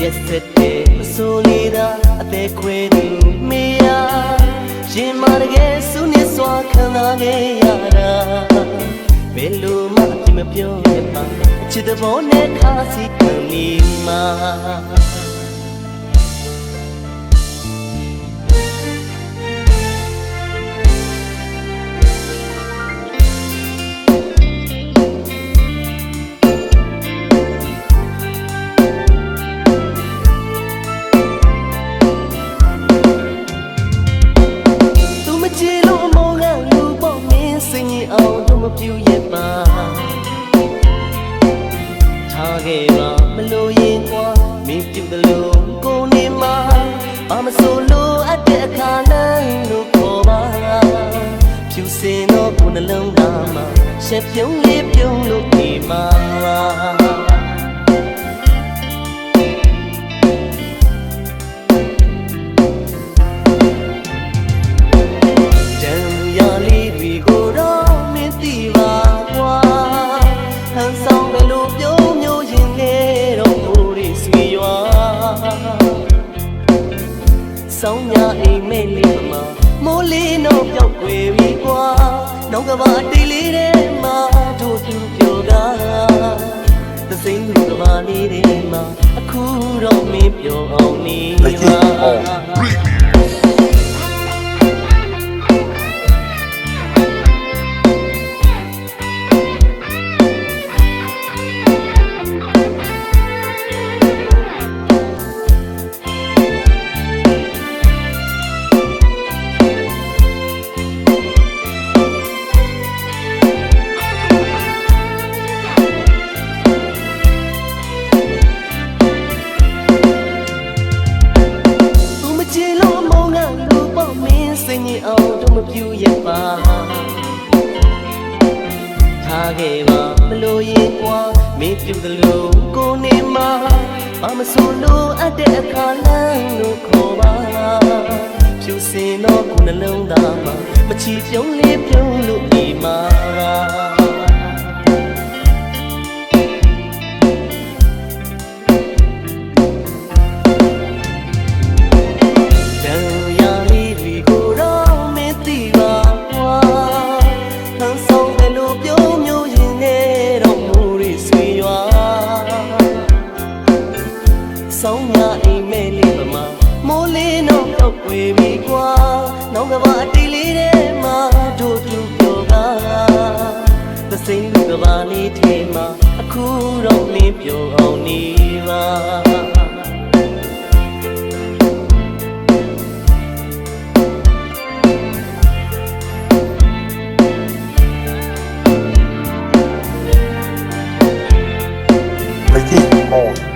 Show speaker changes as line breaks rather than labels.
Yesterday မဆိုနေတာအသေးခွဲသူမေယာရင်မတကယ်စုနေစွာခံစားခဲ့ရတာဘယ်လိုမှအပြစ်မပြောရပါအချစ်တဘောနဲ့ခါစီခံမိမှာ ပြူရဲ့ပါထားခဲ့ပါမလို့ရင်ကွာမင်းပြုတ်တယ်လို့ကိုနေမှာအမဆိုလို့အတဲ့အခါနဲ့လို့ခေါ်ပါဖြူစင်တော့ကိုနှလုံးသားမှာရှက်ပြုံးလေးပြုံးလို့ဒီမှာ ဆောင်ဘယ်လိုပြုံးမျိုးရင်ခဲ့တော့မိုးရီဆွေရွာဆောင်းညအိမ်မဲလေးမှာမိုးလေးတော့ပြောက်ွယ်ပြီကွာနောက်ကဘာတိတ်လေးထဲမှာတို့သူပြောတာသစိမ်းလူကဘာလေးတွေမှာအခုတော့မင်းပြောအောင်နေ
Lucky
ပါ မင်းစင်ကြီးအောင်တို့မပြူရဲ့ပါထားခဲ့ပါမလို့ရင်ကွာမင်းပြုတ်တယ်လို့ကိုနေမှာဘာမဆိုလို့အပ်တဲ့အခါလမ်းလို့ခေါ်ပါဖြူစင်တော့ကိုနှလုံးသားမှာမချီပြုံးလေးပြုံးလို့ ဆုံးငါအိမ်မဲလေးပမာမိုးလေးတော့ပျောက်ွယ်ပြီကွာနောက်ကဘာတီလေးတဲ့မှာတို့ပြူပြောတာသစိမ့်လူကဘာလေးထဲမှာအခုတော့လင်းပြောအောင်နေပါဒီမော